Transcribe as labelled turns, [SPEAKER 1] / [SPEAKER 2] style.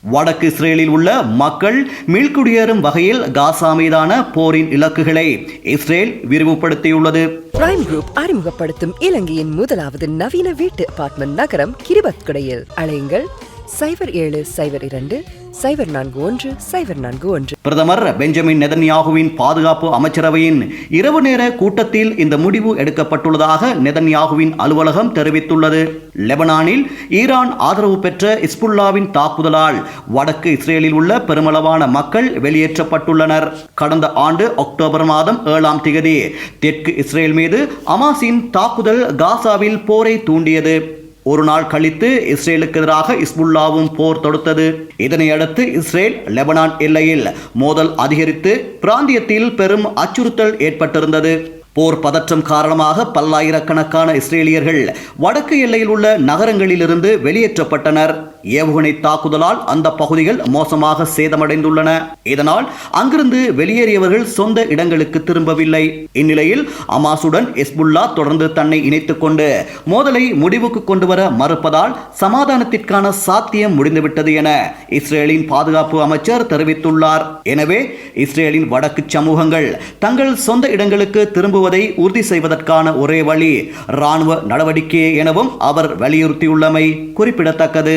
[SPEAKER 1] வடக்கு இஸ்ரேலில் உள்ள மக்கள் மீள்குடியேறும் வகையில் காசா மீதான போரின் இலக்குகளை இஸ்ரேல் விரிவுபடுத்தியுள்ளது.
[SPEAKER 2] பிரைம் குரூப் அறிமுகப்படுத்தும் இலங்கையின் முதலாவது நவீன வீட்டு அபார்ட்மெண்ட் நகரம் கிரிபத்குடையில். அழையுங்கள் சைபர் ஏழு சைபர் இரண்டு சைபர் நான்கு ஒன்று சைபர் நான்கு ஒன்று.
[SPEAKER 1] பிரதமர் பெஞ்சமின் நெதன்யாகுவின் பாதுகாப்பு அமைச்சரவையின் இரவு நேர கூட்டத்தில் இந்த முடிவு எடுக்கப்பட்டுள்ளதாக நெதன்யாகுவின் அலுவலகம் தெரிவித்துள்ளது. லெபனானில் ஈரான் ஆதரவு பெற்ற இஸ்புல்லாவின் தாக்குதலால் வடக்கு இஸ்ரேலில் உள்ள பெருமளவான மக்கள் வெளியேற்றப்பட்டுள்ளனர். கடந்த ஆண்டு அக்டோபர் மாதம் ஏழாம் தேதி தெற்கு இஸ்ரேல் மீது அமாசின் தாக்குதல் காசாவில் போரை தூண்டியது. ஒரு நாள் கழித்து இஸ்ரேலுக்கு எதிராக இஸ்புல்லாவும் போர் தொடுத்தது. இதனையடுத்து இஸ்ரேல் லெபனான் எல்லையில் மோதல் அதிகரித்து பிராந்தியத்தில் பெரும் அச்சுறுத்தல் ஏற்பட்டிருந்தது. போர் பதற்றம் காரணமாக பல்லாயிரக்கணக்கான இஸ்ரேலியர்கள் வடக்கு எல்லையில் உள்ள நகரங்களிலிருந்து வெளியேற்றப்பட்டனர். ஏவுகணை தாக்குதலால் அந்த பகுதிகள் மோசமாக சேதமடைந்துள்ளன. இதனால் அங்கிருந்து வெளியேறியவர்கள் சொந்த இடங்களுக்கு திரும்பவில்லை. இந்நிலையில் அமாசுடன் எஸ்புல்லா தொடர்ந்து தன்னை இணைத்துக் கொண்டு மோதலை முடிவுக்கு கொண்டு வர மறுப்பதால் சமாதானத்திற்கான சாத்தியம் முடிந்துவிட்டது என இஸ்ரேலின் பாதுகாப்பு அமைச்சர் தெரிவித்துள்ளார். எனவே இஸ்ரேலின் வடக்கு சமூகங்கள் தங்கள் சொந்த இடங்களுக்கு திரும்புவதை உறுதி செய்வதற்கான ஒரே வழி ராணுவ நடவடிக்கை எனவும் அவர் வலியுறுத்தியுள்ளமை குறிப்பிடத்தக்கது.